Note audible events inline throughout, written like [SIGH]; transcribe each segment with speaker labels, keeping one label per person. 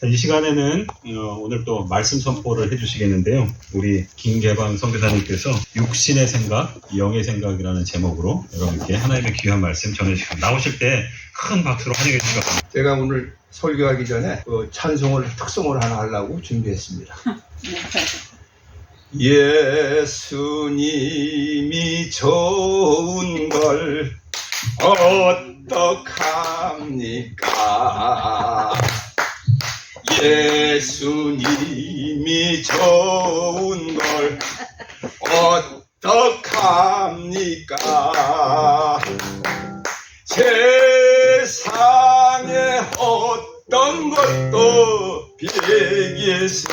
Speaker 1: 자, 이 시간에는 어, 오늘 또 말씀 선포를 해주시겠는데요. 우리 김계방 선교사님께서 육신의 생각, 영의 생각이라는 제목으로 여러분께 하나님의 귀한 말씀 전해주시고 나오실 때 큰 박수로 환영해 주시기 바랍니다.
Speaker 2: 제가 오늘 설교하기 전에 그 찬송을 특송을 하나 하려고 준비했습니다. [LAUGHS] 예수님이 좋은 걸 어떡합니까? 예수님이 좋은 걸 어떡합니까? 세상에 어떤 것도 비길 수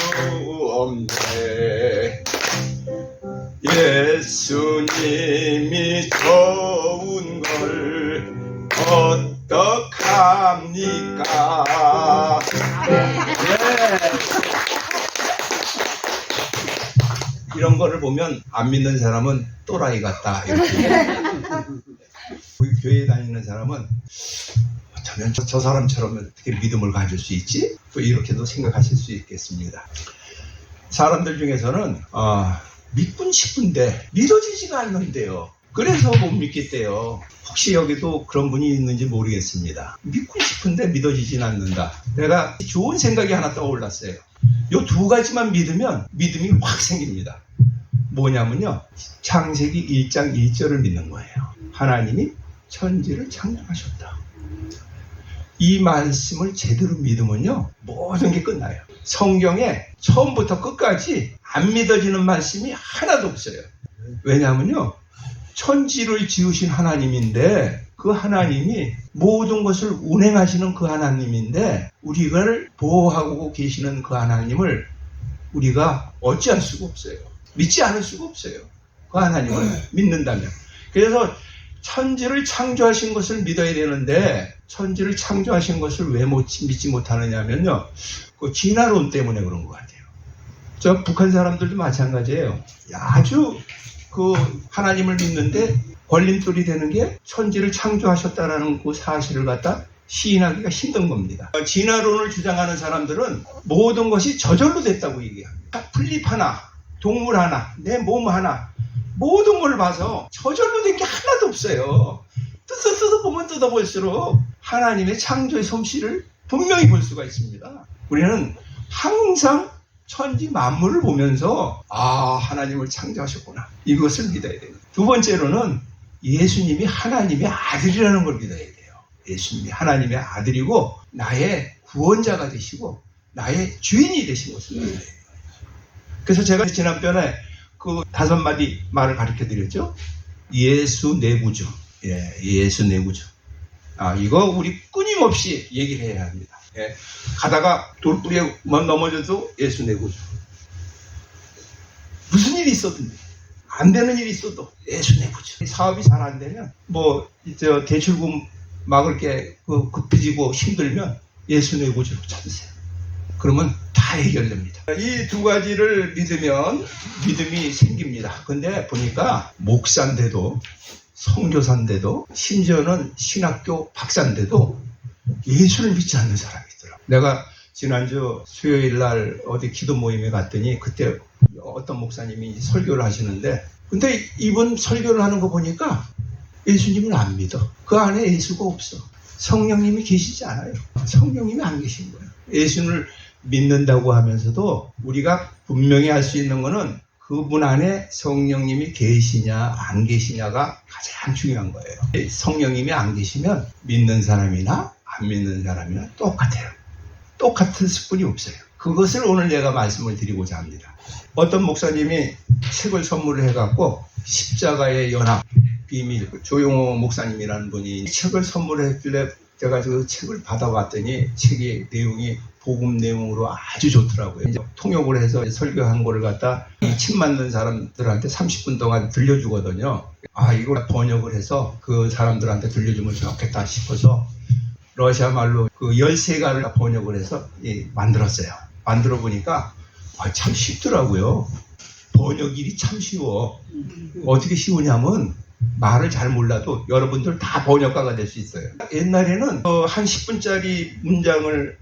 Speaker 2: 없네. 예수님이 좋은 보면 안 믿는 사람은 또라이 같다. 이렇게. 우리 교회 다니는 사람은 어쩌면 저, 저 사람처럼 어떻게 믿음을 가질 수 있지? 또 이렇게도 생각하실 수 있겠습니다. 사람들 중에서는 아, 믿군 싶은데 믿어지지가 않는데요. 그래서 못 믿겠대요. 혹시 여기도 그런 분이 있는지 모르겠습니다. 믿고 싶은데 믿어지진 않는다. 내가 좋은 생각이 하나 떠올랐어요. 요 두 가지만 믿으면 믿음이 확 생깁니다. 뭐냐면요. 창세기 1장 1절을 믿는 거예요. 하나님이 천지를 창조하셨다. 이 말씀을 제대로 믿으면요. 모든 게 끝나요. 성경에 처음부터 끝까지 안 믿어지는 말씀이 하나도 없어요. 왜냐하면요. 천지를 지으신 하나님인데 그 하나님이 모든 것을 운행하시는 그 하나님인데 우리를 보호하고 계시는 그 하나님을 우리가 어찌할 수가 없어요. 믿지 않을 수가 없어요. 그 하나님을 믿는다면. 그래서 천지를 창조하신 것을 믿어야 되는데 천지를 창조하신 것을 왜 못, 믿지 못하느냐면요. 그 진화론 때문에 그런 것 같아요. 저 북한 사람들도 마찬가지예요. 아주 그 하나님을 믿는데 걸림돌이 되는 게 천지를 창조하셨다라는 그 사실을 갖다 시인하기가 힘든 겁니다. 진화론을 주장하는 사람들은 모든 것이 저절로 됐다고 얘기합니다. 풀잎 하나, 동물 하나, 내 몸 하나, 모든 걸 봐서 저절로 된 게 하나도 없어요. 뜯어 뜯어보면 뜯어볼수록 하나님의 창조의 솜씨를 분명히 볼 수가 있습니다. 우리는 항상 천지 만물을 보면서 아 하나님을 창조하셨구나 이것을 믿어야 돼요. 두 번째로는 예수님이 하나님의 아들이라는 걸 믿어야 돼요. 예수님이 하나님의 아들이고 나의 구원자가 되시고 나의 주인이 되신 것을 믿어야 돼요. 그래서 제가 지난번에 그 다섯 마디 말을 가르쳐 드렸죠. 예수 내구주. 예, 예수 내구주. 아, 이거 우리 끊임없이 얘기를 해야 합니다. 예, 가다가 돌뿌리에 넘어져도 예수 내구주. 무슨 일이 있어도 안 되는 일이 있어도 예수 내구주. 사업이 잘 안 되면 뭐저 대출금 막을 게그 급해지고 힘들면 예수 내구주로 찾으세요. 그러면 다 해결됩니다. 이 두 가지를 믿으면 믿음이 생깁니다. 근데 보니까 목사인데도 성교사인데도 심지어는 신학교 박사인데도 예수를 믿지 않는 사람이 있더라고요. 내가 지난주 수요일 날 어디 기도 모임에 갔더니 그때 어떤 목사님이 설교를 하시는데 근데 이분 설교를 하는 거 보니까 예수님을 안 믿어. 그 안에 예수가 없어. 성령님이 계시지 않아요. 성령님이 안 계신 거예요. 예수를 믿는다고 하면서도 우리가 분명히 할 수 있는 거는 그분 안에 성령님이 계시냐 안 계시냐가 가장 중요한 거예요. 성령님이 안 계시면 믿는 사람이나 안 믿는 사람이나 똑같아요. 똑같은 스푼이 없어요. 그것을 오늘 내가 말씀을 드리고자 합니다. 어떤 목사님이 책을 선물을 해갖고 십자가의 연합 비밀 조용호 목사님이라는 분이 책을 선물했길래 제가 그 책을 받아봤더니 책의 내용이 복음 내용으로 아주 좋더라고요. 통역을 해서 설교한 거를 갖다 이 침 맞는 사람들한테 30분 동안 들려주거든요. 아, 이걸 번역을 해서 그 사람들한테 들려주면 좋겠다 싶어서 러시아 말로 그 13가를 번역을 해서 예, 만들었어요. 만들어 보니까 아, 참 쉽더라고요. 번역 일이 참 쉬워. 어떻게 쉬우냐면 말을 잘 몰라도 여러분들 다 번역가가 될 수 있어요. 옛날에는 어, 한 10분짜리 문장을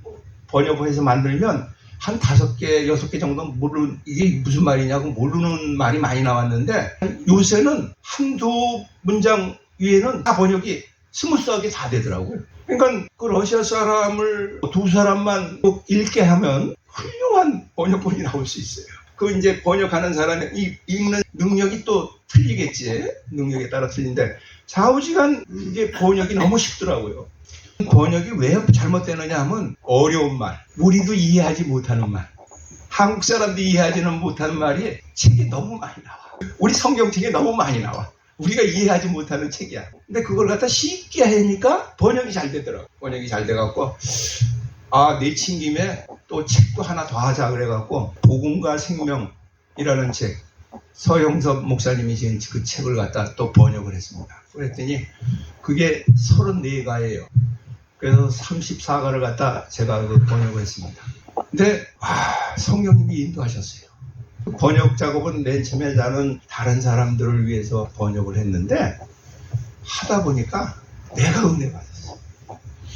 Speaker 2: 번역해서 만들면 한 다섯 개, 여섯 개 정도 모르는, 이게 무슨 말이냐고 모르는 말이 많이 나왔는데 요새는 한두 문장 위에는 다 번역이 스무스하게 다 되더라고요. 그러니까 그 러시아 사람을 두 사람만 꼭 읽게 하면 훌륭한 번역본이 나올 수 있어요. 그 이제 번역하는 사람의 이 읽는 능력이 또 틀리겠지. 능력에 따라 틀린데 좌우지간 이게 번역이 너무 쉽더라고요. 번역이 왜 잘못되느냐 하면 어려운 말, 우리도 이해하지 못하는 말, 한국 사람도 이해하지는 못하는 말이 책에 너무 많이 나와. 우리 성경책에 너무 많이 나와. 우리가 이해하지 못하는 책이야. 근데 그걸 갖다 쉽게 하니까 번역이 잘 되더라고. 번역이 잘 돼갖고 아 내친 김에 또 책도 하나 더 하자 그래갖고 복음과 생명이라는 책 서영섭 목사님이 지은 그 책을 갖다 또 번역을 했습니다. 그랬더니 그게 34가예요. 그래서 34가를 갖다 제가 그 번역을 했습니다. 근데 와 성령님이 인도하셨어요. 그 번역 작업은 맨 처음에 나는 다른 사람들을 위해서 번역을 했는데 하다 보니까 내가 은혜 받았어.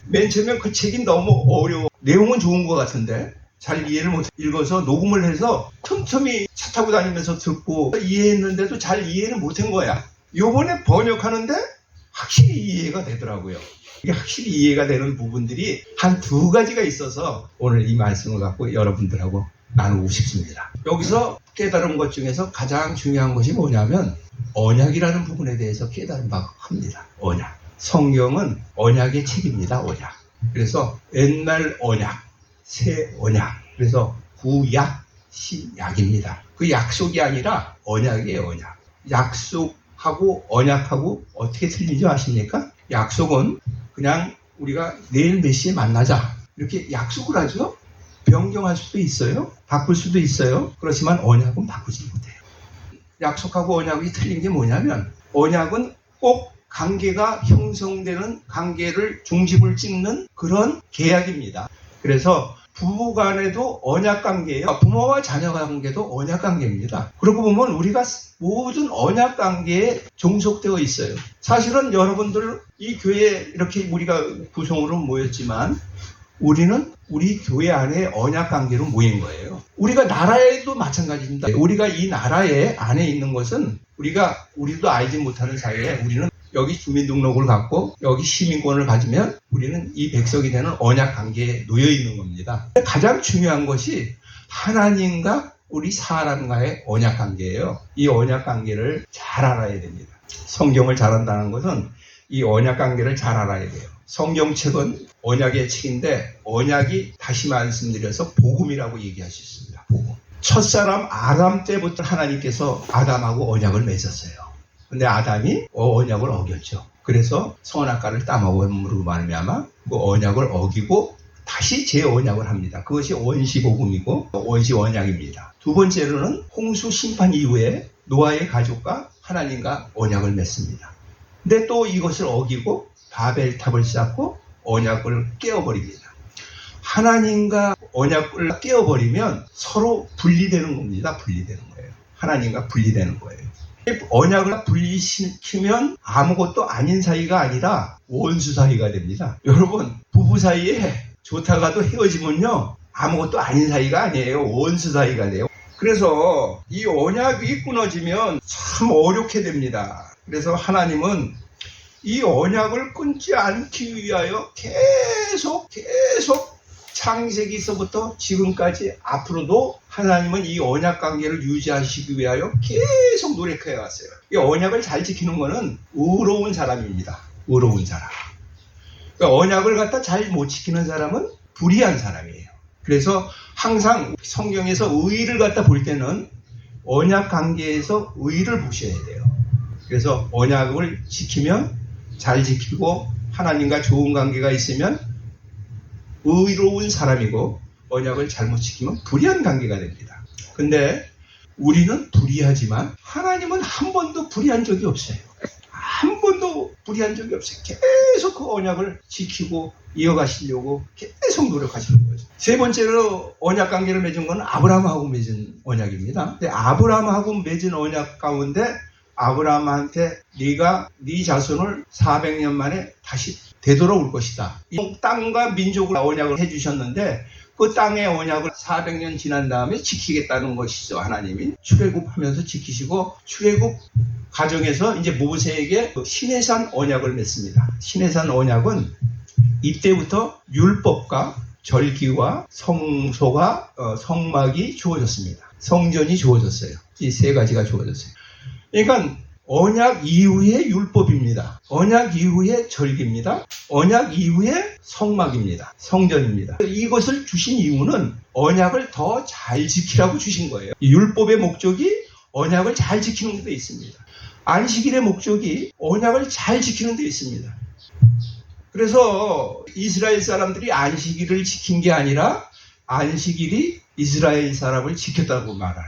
Speaker 2: 맨 처음에 그 책이 너무 어려워. 내용은 좋은 것 같은데 잘 이해를 못 읽어서 녹음을 해서 틈틈이 차 타고 다니면서 듣고 이해했는데도 잘 이해를 못한 거야. 요번에 번역하는데 확실히 이해가 되더라고요. 이게 확실히 이해가 되는 부분들이 한 두 가지가 있어서 오늘 이 말씀을 갖고 여러분들하고 나누고 싶습니다. 여기서 깨달은 것 중에서 가장 중요한 것이 뭐냐면 언약이라는 부분에 대해서 깨달은 바가 합니다. 언약. 성경은 언약의 책입니다. 언약. 그래서 옛날 언약, 새 언약. 그래서 구약, 신약입니다. 그 약속이 아니라 언약이에요. 언약. 약속 하고 언약하고 어떻게 틀리죠 아십니까? 약속은 그냥 우리가 내일 몇 시에 만나자 이렇게 약속을 하죠. 변경할 수도 있어요. 바꿀 수도 있어요. 그렇지만 언약은 바꾸지 못해요. 약속하고 언약이 틀린 게 뭐냐면 언약은 꼭 관계가 형성되는 관계를 중심을 찍는 그런 계약입니다. 그래서 부부 간에도 언약 관계예요. 부모와 자녀 관계도 언약 관계입니다. 그러고 보면 우리가 모든 언약 관계에 종속되어 있어요. 사실은 여러분들 이 교회 이렇게 우리가 구성으로 모였지만 우리는 우리 교회 안에 언약 관계로 모인 거예요. 우리가 나라에도 마찬가지입니다. 우리가 이 나라에 안에 있는 것은 우리가 우리도 알지 못하는 사이에 우리는 여기 주민등록을 갖고 여기 시민권을 가지면 우리는 이 백성이 되는 언약 관계에 놓여 있는 겁니다. 가장 중요한 것이 하나님과 우리 사람과의 언약 관계예요. 이 언약 관계를 잘 알아야 됩니다. 성경을 잘 안다는 것은 이 언약 관계를 잘 알아야 돼요. 성경책은 언약의 책인데 언약이 다시 말씀드려서 복음이라고 얘기할 수 있습니다. 복음. 첫사람 아담 때부터 하나님께서 아담하고 언약을 맺었어요. 근데 아담이 언약을 어겼죠. 그래서 선악과를 따먹음으로 말미암아 그 언약을 어기고 다시 재언약을 합니다. 그것이 원시복음이고 원시 언약입니다. 두 번째로는 홍수 심판 이후에 노아의 가족과 하나님과 언약을 맺습니다. 근데 또 이것을 어기고 바벨탑을 쌓고 언약을 깨어버립니다. 하나님과 언약을 깨어버리면 서로 분리되는 겁니다. 분리되는 거예요. 하나님과 분리되는 거예요. 언약을 분리시키면 아무것도 아닌 사이가 아니라 원수 사이가 됩니다. 여러분, 부부 사이에 좋다가도 헤어지면요, 아무것도 아닌 사이가 아니에요. 원수 사이가 돼요. 그래서 이 언약이 끊어지면 참 어렵게 됩니다. 그래서 하나님은 이 언약을 끊지 않기 위하여 계속 계속 창세기서부터 지금까지 앞으로도 하나님은 이 언약 관계를 유지하시기 위하여 계속 노력해 왔어요. 이 언약을 잘 지키는 것은 의로운 사람입니다. 의로운 사람. 그러니까 언약을 갖다 잘 못 지키는 사람은 불의한 사람이에요. 그래서 항상 성경에서 의의를 갖다 볼 때는 언약 관계에서 의의를 보셔야 돼요. 그래서 언약을 지키면 잘 지키고 하나님과 좋은 관계가 있으면 의로운 사람이고 언약을 잘못 지키면 불의한 관계가 됩니다. 근데 우리는 불의하지만 하나님은 한 번도 불의한 적이 없어요. 한 번도 불의한 적이 없어요. 계속 그 언약을 지키고 이어가시려고 계속 노력하시는 거예요. 세 번째로 언약 관계를 맺은 건 아브라함하고 맺은 언약입니다. 근데 아브라함하고 맺은 언약 가운데 아브라함한테 네가 네 자손을 400년 만에 다시 되돌아올 것이다. 이 땅과 민족을 언약을 해주셨는데 그 땅의 언약을 400년 지난 다음에 지키겠다는 것이죠. 하나님이 출애굽하면서 지키시고 출애굽 과정에서 이제 모세에게 그 시내산 언약을 맺습니다. 시내산 언약은 이때부터 율법과 절기와 성소가 어, 성막이 주어졌습니다. 성전이 주어졌어요. 이 세 가지가 주어졌어요. 그러니까 언약 이후의 율법입니다. 언약 이후의 절기입니다. 언약 이후의 성막입니다. 성전입니다. 이것을 주신 이유는 언약을 더 잘 지키라고 주신 거예요. 이 율법의 목적이 언약을 잘 지키는 데 있습니다. 안식일의 목적이 언약을 잘 지키는 데 있습니다. 그래서 이스라엘 사람들이 안식일을 지킨 게 아니라 안식일이 이스라엘 사람을 지켰다고 말해요.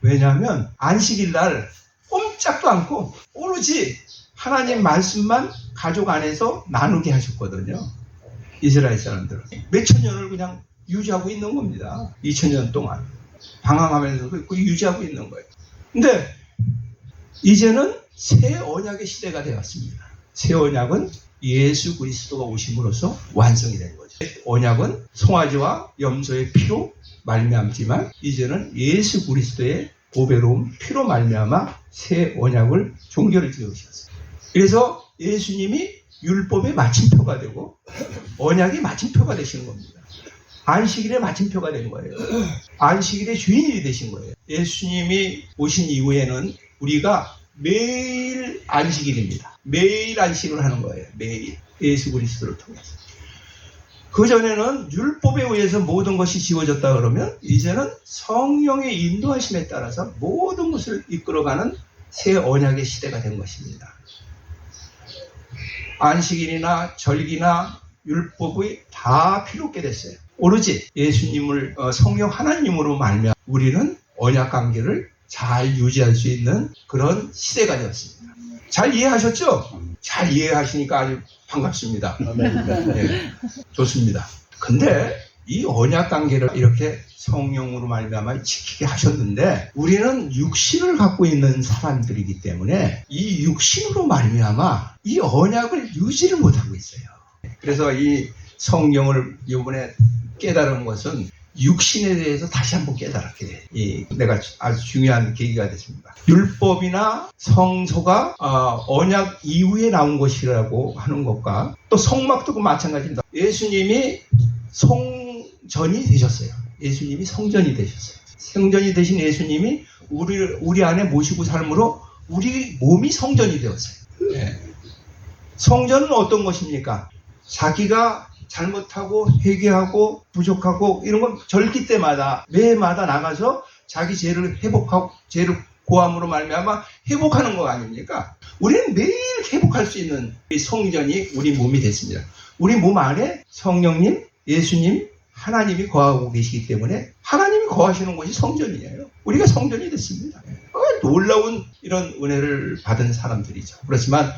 Speaker 2: 왜냐하면 안식일 날 꼼짝도 않고 오로지 하나님 말씀만 가족 안에서 나누게 하셨거든요. 이스라엘 사람들은 몇천 년을 그냥 유지하고 있는 겁니다. 2천 년 동안 방황하면서도 그 유지하고 있는 거예요. 근데 이제는 새 언약의 시대가 되었습니다. 새 언약은 예수 그리스도가 오심으로써 완성이 된 거죠. 언약은 송아지와 염소의 피로 말미암지만 이제는 예수 그리스도의 보배로운 피로 말미암아 새 언약을 종결을 지으셨어요. 그래서 예수님이 율법의 마침표가 되고 언약이 마침표가 되시는 겁니다. 안식일의 마침표가 된 거예요. 안식일의 주인이 되신 거예요. 예수님이 오신 이후에는 우리가 매일 안식일입니다. 매일 안식을 하는 거예요. 매일 예수 그리스도를 통해서. 그 전에는 율법에 의해서 모든 것이 지워졌다 그러면 이제는 성령의 인도하심에 따라서 모든 것을 이끌어가는 새 언약의 시대가 된 것입니다. 안식일이나 절기나 율법이 다 필요 없게 됐어요. 오로지 예수님을 어, 성령 하나님으로 말며 우리는 언약 관계를 잘 유지할 수 있는 그런 시대가 되었습니다. 잘 이해하셨죠? 잘 이해하시니까 아주 반갑습니다. 네, 좋습니다. 근데 이 언약 관계를 이렇게 성령으로 말미암아 지키게 하셨는데 우리는 육신을 갖고 있는 사람들이기 때문에 이 육신으로 말미암아 이 언약을 유지를 못하고 있어요. 그래서 이 성경을 이번에 깨달은 것은 육신에 대해서 다시 한번 깨달았게 돼요. 이 내가 아주 중요한 계기가 됐습니다. 율법이나 성소가 어, 언약 이후에 나온 것이라고 하는 것과 또 성막도 그 마찬가지입니다. 예수님이 성전이 되셨어요. 예수님이 성전이 되셨어요. 성전이 되신 예수님이 우리 우리 안에 모시고 삶으로 우리 몸이 성전이 되었어요. 예. 성전은 어떤 것입니까? 자기가 잘못하고 회개하고 부족하고 이런 건 절기 때마다 매마다 나가서 자기 죄를 회복하고 죄를 고함으로 말미암아 회복하는 거 아닙니까? 우리는 매일 회복할 수 있는 이 성전이 우리 몸이 됐습니다. 우리 몸 안에 성령님, 예수님, 하나님이 거하고 계시기 때문에 하나님이 거하시는 곳이 성전이에요. 우리가 성전이 됐습니다. 어, 놀라운 이런 은혜를 받은 사람들이죠. 그렇지만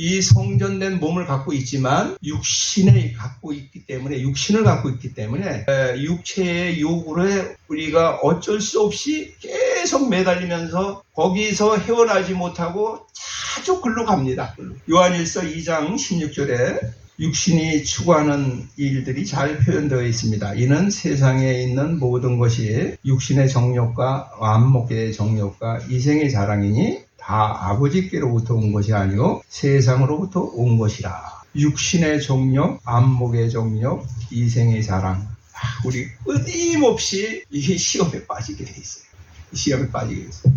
Speaker 2: 이 성전된 몸을 갖고 있지만 육신을 갖고 있기 때문에 육신을 갖고 있기 때문에 에, 육체의 요구를 우리가 어쩔 수 없이 계속 매달리면서 거기서 헤어나지 못하고 자주 글로 갑니다. 요한일서 2장 16절에 육신이 추구하는 일들이 잘 표현되어 있습니다. 이는 세상에 있는 모든 것이 육신의 정욕과 안목의 정욕과 이생의 자랑이니 다 아버지께로부터 온 것이 아니요 세상으로부터 온 것이라. 육신의 정욕, 안목의 정욕, 이생의 자랑. 아, 우리 끊임없이 이 시험에 빠지게 돼 있어요. 이 시험에 빠지게 돼 있어요.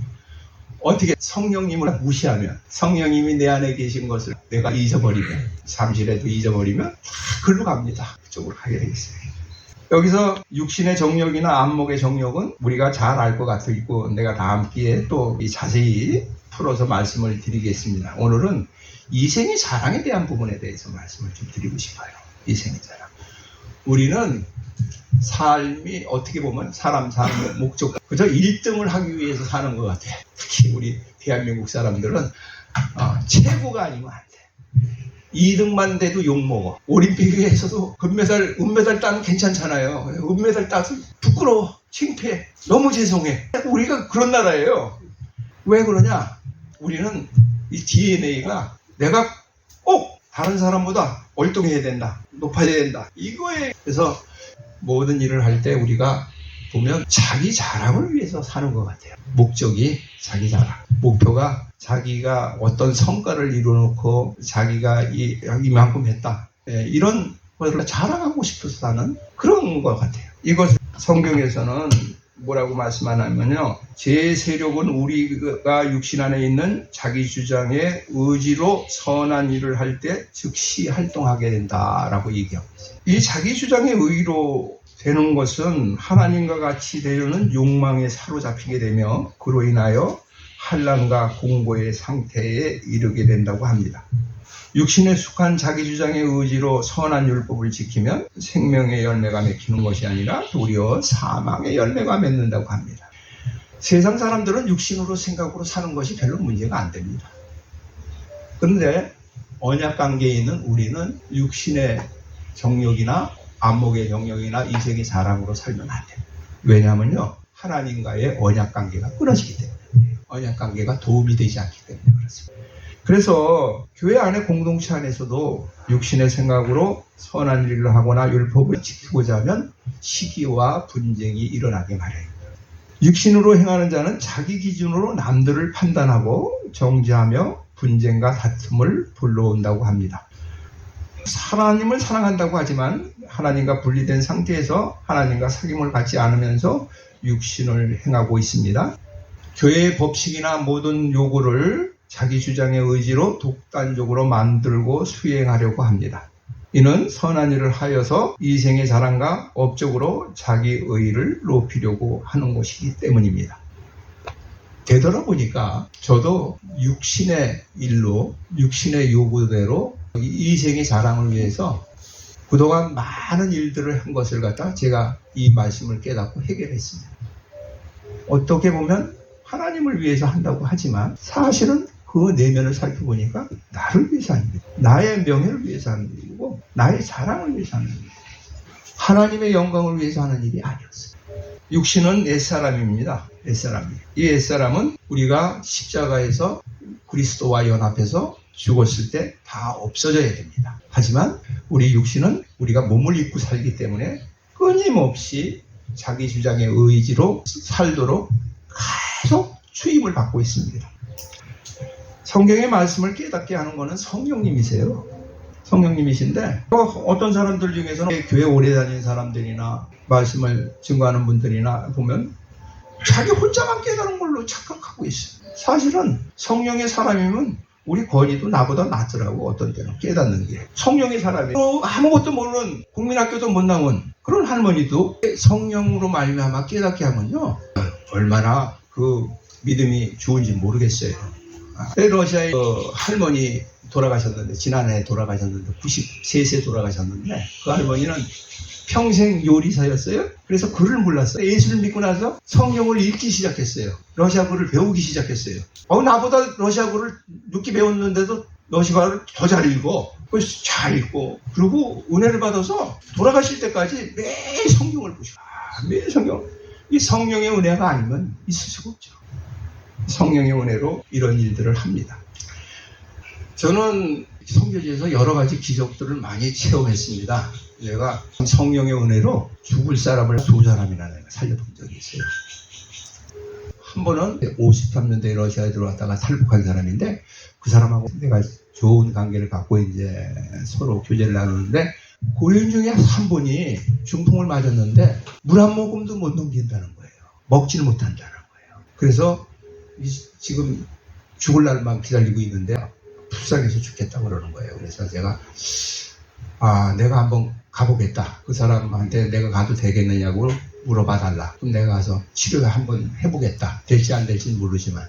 Speaker 2: 어떻게 성령님을 무시하면 성령님이 내 안에 계신 것을 내가 잊어버리면 잠시라도 잊어버리면 다 글로 갑니다. 그쪽으로 가게 돼 있어요. 여기서 육신의 정욕이나 안목의 정욕은 우리가 잘 알 것 같아 있고 내가 다음 기회에 또이 자세히 풀어서 말씀을 드리겠습니다. 오늘은 이생의 자랑에 대한 부분에 대해서 말씀을 좀 드리고 싶어요. 이생의 자랑. 우리는 삶이 어떻게 보면 사람 사는 목적 그저 1등을 하기 위해서 사는 것 같아. 특히 우리 대한민국 사람들은 어, 최고가 아니면 안 돼. 2등만 돼도 욕먹어. 올림픽에서도 금메달, 은메달 따면 괜찮잖아요. 은메달 따서 부끄러워. 창피해. 너무 죄송해. 우리가 그런 나라예요. 왜 그러냐? 우리는 이 DNA가 내가 꼭 다른 사람보다 월등해야 된다. 높아야 된다. 이거에 그래서 모든 일을 할 때 우리가 보면 자기 자랑을 위해서 사는 것 같아요. 목적이 자기 자랑. 목표가 자기가 어떤 성과를 이루어놓고 자기가 이, 이만큼 했다. 예, 이런 것을 자랑하고 싶어서 사는 그런 것 같아요. 이것 성경에서는 뭐라고 말씀하냐면요. 제 세력은 우리가 육신 안에 있는 자기 주장의 의지로 선한 일을 할 때 즉시 활동하게 된다라고 얘기하고 있어요. 이 자기 주장의 의로 되는 것은 하나님과 같이 되려는 욕망에 사로잡히게 되며 그로 인하여 한란과 공고의 상태에 이르게 된다고 합니다. 육신에 속한 자기 주장의 의지로 선한 율법을 지키면 생명의 열매가 맺히는 것이 아니라 도리어 사망의 열매가 맺는다고 합니다. 세상 사람들은 육신으로 생각으로 사는 것이 별로 문제가 안 됩니다. 그런데 언약 관계에 있는 우리는 육신의 정욕이나 안목의 정욕이나 이색의 자랑으로 살면 안 돼요. 왜냐하면요. 하나님과의 언약 관계가 끊어지기 때문에 언약 관계가 도움이 되지 않기 때문에 그렇습니다. 그래서 교회 안에 공동체 안에서도 육신의 생각으로 선한 일을 하거나 율법을 지키고자 하면 시기와 분쟁이 일어나게 마련입니다. 육신으로 행하는 자는 자기 기준으로 남들을 판단하고 정죄하며 분쟁과 다툼을 불러온다고 합니다. 하나님을 사랑한다고 하지만 하나님과 분리된 상태에서 하나님과 사귐을 갖지 않으면서 육신을 행하고 있습니다. 교회의 법칙이나 모든 요구를 자기 주장의 의지로 독단적으로 만들고 수행하려고 합니다. 이는 선한 일을 하여서 이생의 자랑과 업적으로 자기 의의를 높이려고 하는 것이기 때문입니다. 되돌아보니까 저도 육신의 일로 육신의 요구대로 이생의 자랑을 위해서 그동안 많은 일들을 한 것을 갖다 제가 이 말씀을 깨닫고 해결했습니다. 어떻게 보면 하나님을 위해서 한다고 하지만 사실은 그 내면을 살펴보니까 나를 위해서 하는 일, 나의 명예를 위해서 하는 일이고 나의 자랑을 위해서 하는 일이고 하나님의 영광을 위해서 하는 일이 아니었어요. 육신은 옛사람입니다. 옛사람이에요. 이 옛사람은 우리가 십자가에서 그리스도와 연합해서 죽었을 때 다 없어져야 됩니다. 하지만 우리 육신은 우리가 몸을 입고 살기 때문에 끊임없이 자기 주장의 의지로 살도록 추임을 받고 있습니다. 성경의 말씀을 깨닫게 하는 것은 성령님이세요. 성령님이신데 어, 어떤 사람들 중에서는 교회 오래 다닌 사람들이나 말씀을 증거하는 분들이나 보면 자기 혼자만 깨달은 걸로 착각하고 있어요. 사실은 성령의 사람이면 우리 권위도 나보다 낫더라고 어떤 때는 깨닫는 게 성령의 사람이 또 아무것도 모르는 국민학교도 못 나온 그런 할머니도 성령으로 말미암아 깨닫게 하면요 얼마나 그 믿음이 좋은지 모르겠어요. 아, 러시아의 그 할머니 돌아가셨는데 지난해 돌아가셨는데 93세 돌아가셨는데 그 할머니는 평생 요리사였어요. 그래서 글을 몰랐어요. 예수를 믿고 나서 성경을 읽기 시작했어요. 러시아어를 배우기 시작했어요. 어, 나보다 러시아어를 늦게 배웠는데도 러시아어를 더 잘. 그래서 잘 읽고 그리고 은혜를 받아서 돌아가실 때까지 매일 성경을 보시고 아, 매일 성경. 이 성령의 은혜가 아니면 있을 수가 없죠. 성령의 은혜로 이런 일들을 합니다. 저는 성교지에서 여러 가지 기적들을 많이 체험했습니다. 내가 성령의 은혜로 죽을 사람을 두 사람이나 내가 살려본 적이 있어요. 한 번은 53년도에 러시아에 들어왔다가 탈북한 사람인데 그 사람하고 내가 좋은 관계를 갖고 이제 서로 교제를 나누는데 고려인 중에 한 분이 중풍을 맞았는데 물 한 모금도 못 넘긴다는 거예요. 먹지를 못한다는 거예요. 그래서 이- 지금 죽을 날만 기다리고 있는데 불쌍해서 죽겠다 그러는 거예요. 그래서 제가 아 내가 한번 가보겠다. 그 사람한테 내가 가도 되겠느냐고 물어봐 달라. 그럼 내가 가서 치료를 한번 해보겠다. 될지 안 될지는 모르지만.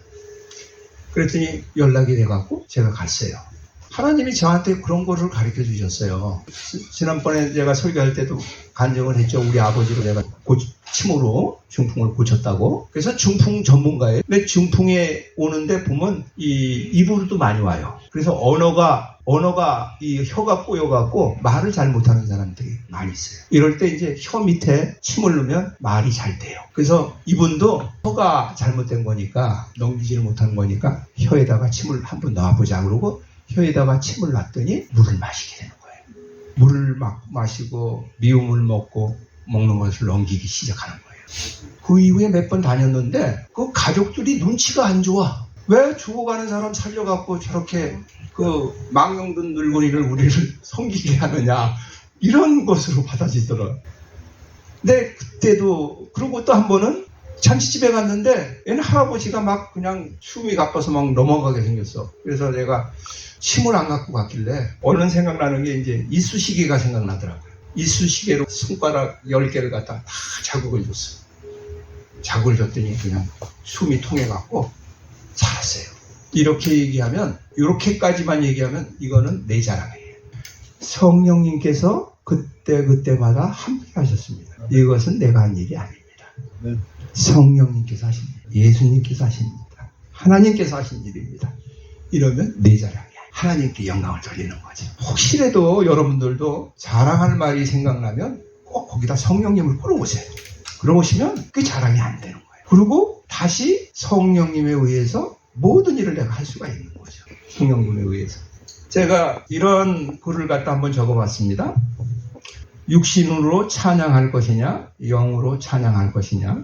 Speaker 2: 그랬더니 연락이 돼갖고 제가 갔어요. 하나님이 저한테 그런 거를 가르쳐 주셨어요. 지- 지난번에 제가 설교할 때도 간증을 했죠. 우리 아버지로 내가 고, 침으로 중풍을 고쳤다고. 그래서 중풍 전문가예요. 근데 중풍에 오는데 보면 이 입으로도 많이 와요. 그래서 언어가 언어가 이 혀가 꼬여갖고 말을 잘 못하는 사람들이 많이 있어요. 이럴 때 이제 혀 밑에 침을 넣으면 말이 잘 돼요. 그래서 이분도 혀가 잘못된 거니까 넘기지를 못하는 거니까 혀에다가 침을 한번 넣어보자 그러고 혀에다가 침을 놨더니 물을 마시게 되는 거예요. 물을 막 마시고 미움을 먹고 먹는 것을 넘기기 시작하는 거예요. 그 이후에 몇 번 다녔는데 그 가족들이 눈치가 안 좋아. 왜 죽어가는 사람 살려갖고 저렇게 그 망령든 늙은이를 우리를 [LAUGHS] 섬기게 하느냐 이런 것으로 받아지더라. 근데 그때도 그리고 또 한 번은 잔치집에 갔는데 얘는 할아버지가 막 그냥 숨이 가빠서 막 넘어가게 생겼어. 그래서 내가 침을 안 갖고 갔길래 얼른 생각나는 게 이제 이쑤시개가 생각나더라고요. 이쑤시개로 손가락 10개를 갖다 다 자국을 줬어. 자국을 줬더니 그냥 숨이 통해갖고 살았어요. 이렇게 얘기하면, 이렇게까지만 얘기하면 이거는 내 자랑이에요. 성령님께서 그때그때마다 함께 하셨습니다. 이것은 내가 한 일이.
Speaker 3: 네.
Speaker 2: 성령님께서 일, 예수님께서 하신 일입니다. 하나님께서 하신 일입니다. 이러면 내 자랑이야. 하나님께 영광을 돌리는 거죠. 혹시라도 여러분들도 자랑할 말이 생각나면 꼭 거기다 성령님을 끌어오세요. 끌어오시면 그 자랑이 안 되는 거예요. 그리고 다시 성령님에 의해서 모든 일을 내가 할 수가 있는 거죠. 성령님에 의해서. 제가 이런 글을 갖다 한번 적어봤습니다. 육신으로 찬양할 것이냐, 영으로 찬양할 것이냐,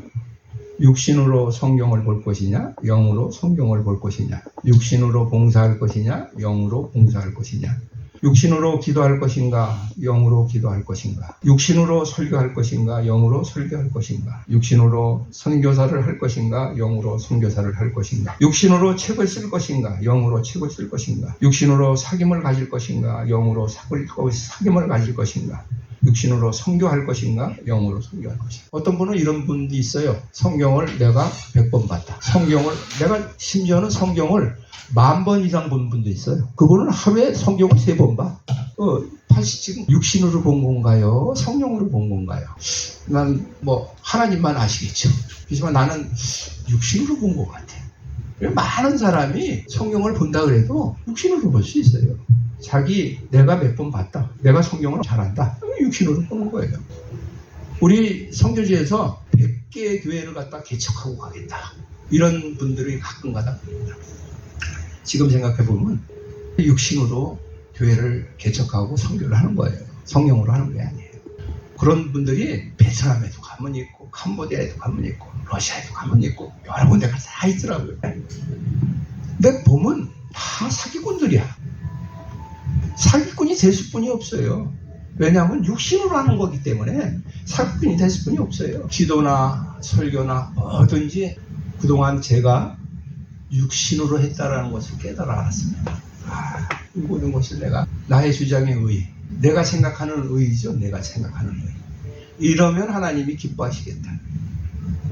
Speaker 2: 육신으로 성경을 볼 것이냐, 영으로 성경을 볼 것이냐, 육신으로 봉사할 것이냐, 영으로 봉사할 것이냐, 육신으로 기도할 것인가, 영으로 기도할 것인가, 육신으로 설교할 것인가, 영으로 설교할 것인가, 육신으로 선교사를 할 것인가, 영으로 선교사를 할 것인가, 육신으로 책을 쓸 것인가, 영으로 책을 쓸 것인가, 육신으로 사귐을 가질 것인가, 영으로 사귐을 가질 것인가, 육신으로 성교할 것인가 영으로 성교할 것인가. 어떤 분은 이런 분도 있어요. 성경을 내가 100번 봤다. 성경을 내가 심지어는 성경을 만 번 이상 본 분도 있어요 그분은 하루에 성경을 세 번 봐 어, 다시 지금 육신으로 본 건가요 성령으로 본 건가요 난 뭐 하나님만 아시겠죠 하지만 나는 육신으로 본 것 같아 많은 사람이 성경을 본다 그래도 육신으로 볼 수 있어요 자기 내가 몇 번 봤다. 내가 성경을 잘한다. 육신으로 보는 거예요. 우리 성교지에서 100개의 교회를 갖다 개척하고 가겠다. 이런 분들이 가끔 가다 보입니다. 지금 생각해 보면 육신으로 교회를 개척하고 성교를 하는 거예요. 성령으로 하는 게 아니에요. 그런 분들이 베트남에도 가면 있고 캄보디아에도 가면 있고 러시아에도 가면 있고 여러 군데 다 있더라고요. 근데 보면 다 사기꾼들이야. 사기꾼이 될 수뿐이 없어요. 왜냐하면 육신으로 하는 거기 때문에 사기꾼이 될 수뿐이 없어요. 기도나 설교나 뭐든지 그동안 제가 육신으로 했다라는 것을 깨달아 알았습니다. 아, 이 모든 것을 내가 나의 주장의 의, 내가 생각하는 의죠. 내가 생각하는 의. 이러면 하나님이 기뻐하시겠다.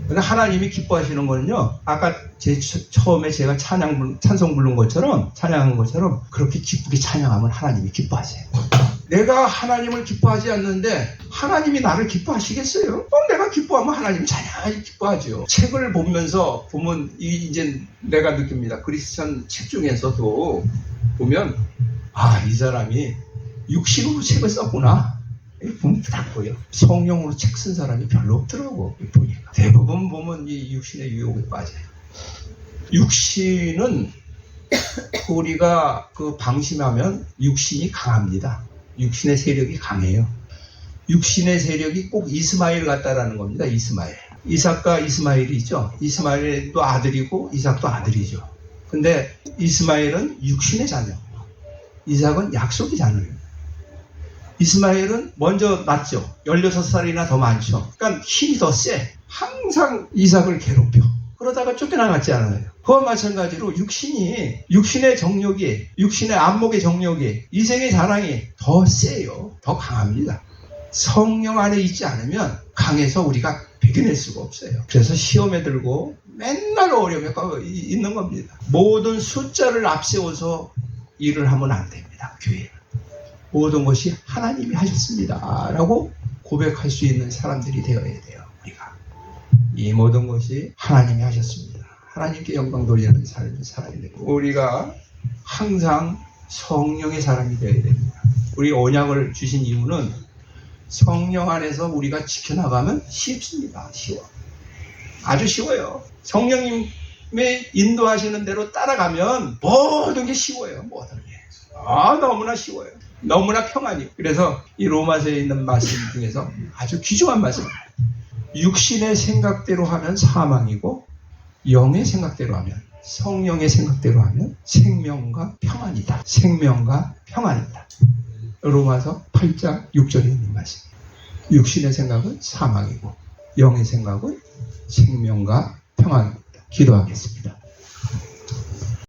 Speaker 2: 근데 하나님이 기뻐하시는 거는요, 아까 제 처- 처음에 제가 찬양, 불- 찬송 부른 것처럼, 찬양한 것처럼, 그렇게 기쁘게 찬양하면 하나님이 기뻐하세요. 내가 하나님을 기뻐하지 않는데, 하나님이 나를 기뻐하시겠어요? 어, 내가 기뻐하면 하나님이 자녀하게 기뻐하죠. 책을 보면서, 보면, 이, 이제 내가 느낍니다. 크리스천 책 중에서도 보면, 아, 이 사람이 육신으로 책을 썼구나. 보면 딱 보여. 성령으로 책 쓴 사람이 별로 없더라고, 보니까. 대부분 보면 이 육신의 유혹에 빠져요. 육신은 우리가 그 방심하면 육신이 강합니다. 육신의 세력이 강해요. 육신의 세력이 꼭 이스마엘 같다라는 겁니다. 이스마엘. 이삭과 이스마엘이 있죠. 이스마엘도 아들이고 이삭도 아들이죠. 근데 이스마엘은 육신의 자녀. 이삭은 약속의 자녀예요. 이스마엘은 먼저 낳죠. 16살이나 더 많죠. 그러니까 힘이 더 세. 항상 이삭을 괴롭혀. 그러다가 쫓겨나갔지 않아요. 그와 마찬가지로 육신이, 육신의 정력이, 육신의 안목의 정력이, 이생의 자랑이 더 세요. 더 강합니다. 성령 안에 있지 않으면 강해서 우리가 배겨낼 수가 없어요. 그래서 시험에 들고 맨날 어려움에 있는 겁니다. 모든 숫자를 앞세워서 일을 하면 안 됩니다. 교회는. 모든 것이 하나님이 하셨습니다. 라고 고백할 수 있는 사람들이 되어야 돼요. 우리가. 이 모든 것이 하나님이 하셨습니다. 하나님께 영광 돌리는 삶을 살아야 되고 우리가 항상 성령의 사람이 되어야 됩니다. 우리 언약을 주신 이유는 성령 안에서 우리가 지켜나가면 쉽습니다. 쉬워. 아주 쉬워요. 성령님의 인도하시는 대로 따라가면 모든 게 쉬워요. 모든 게. 아, 너무나 쉬워요. 너무나 평안이. 그래서 이 로마서에 있는 말씀 중에서 아주 귀중한 말씀. 육신의 생각대로 하면 사망이고 영의 생각대로 하면 성령의 생각대로 하면 생명과 평안이다. 생명과 평안이다. 로마서 8장 6절에 있는 말씀. 육신의 생각은 사망이고 영의 생각은 생명과 평안입니다. 기도하겠습니다.